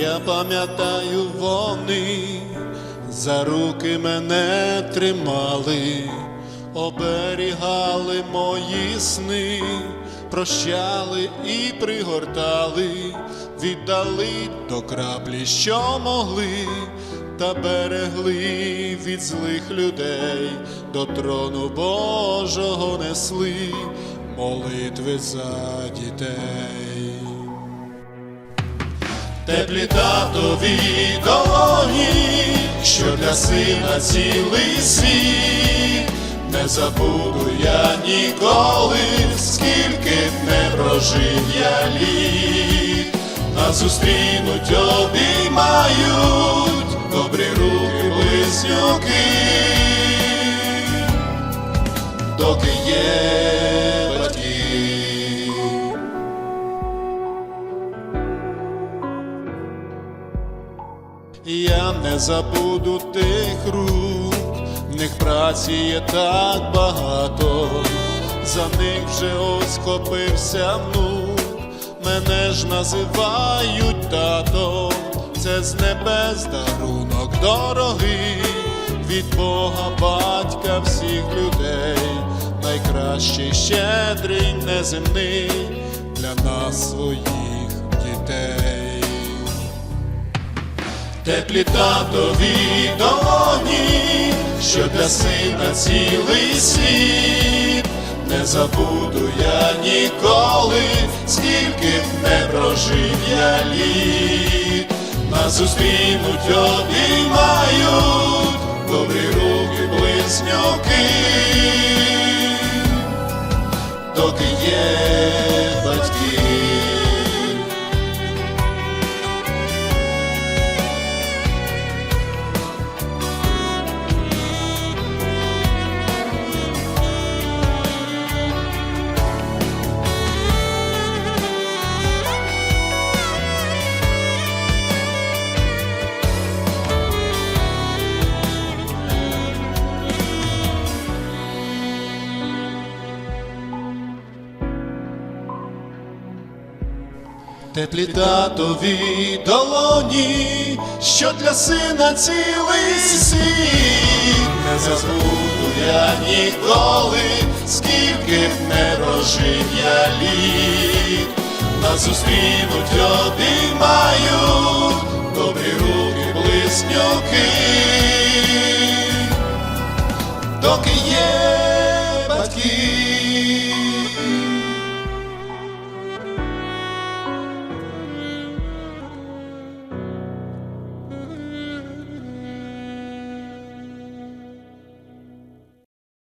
Я пам'ятаю, вони за руки мене тримали, оберігали мої сни, прощали і пригортали, віддали до краплі, що могли, та берегли від злих людей, до трону Божого несли молитви за дітей. Теплі татові долоні, що для сина цілий світ, не забуду я ніколи, скільки б не прожив я літ, нас зустрінуть, обіймають добрі руки близнюки, Я не забуду тих рук, в них праці є так багато, за них вже ось копився внук, мене ж називають татом, це з небес дарунок дорогий, від Бога батька всіх людей, найкращий щедрий неземний для нас своїх дітей. Теплі татові долоні, що для сина цілий світ, не забуду я ніколи, скільки не прожив я літ, нас зустрінуть, обіймають добрі руки близнюки, доки є Теплі татові долоні, що для сина цілий світ, не забуду я ніколи, скільки б не прожив я літ, нас зустрінуть, обіймають добрі руки близнюки, доки є